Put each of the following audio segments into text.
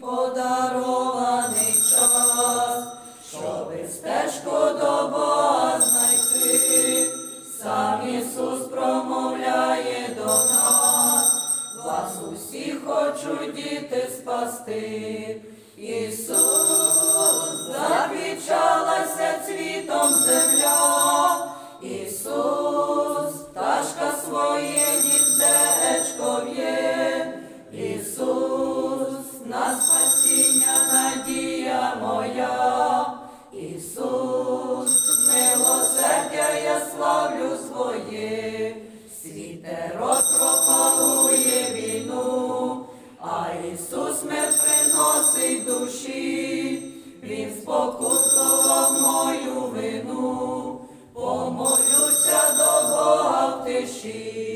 подарований час, щоби стежку до Бога знайти, сам Ісус промовляє до нас, вас усіх хочу діти спасти. Ісус, світе розпропагує війну, а Ісус мир приносить душі, Він спокутував мою вину, помолюся до Бога в тиші.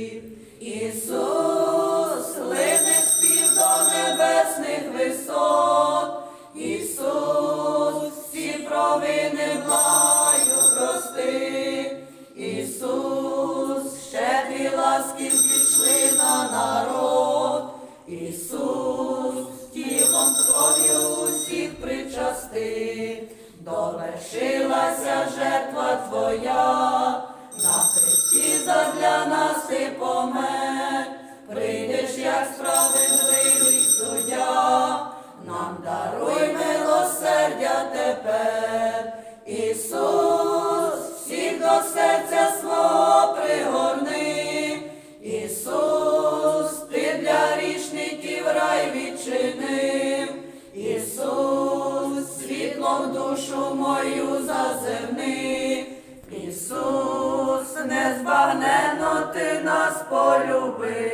прости, довершилася жертва твоя, на хресті задля нас ти помер, прийдеш, як справедливий суддя, нам даруй милосердя тепер, Ісус, всіх до серця свого. душу мою зазирни, Ісус, незбагненно ти нас полюбив.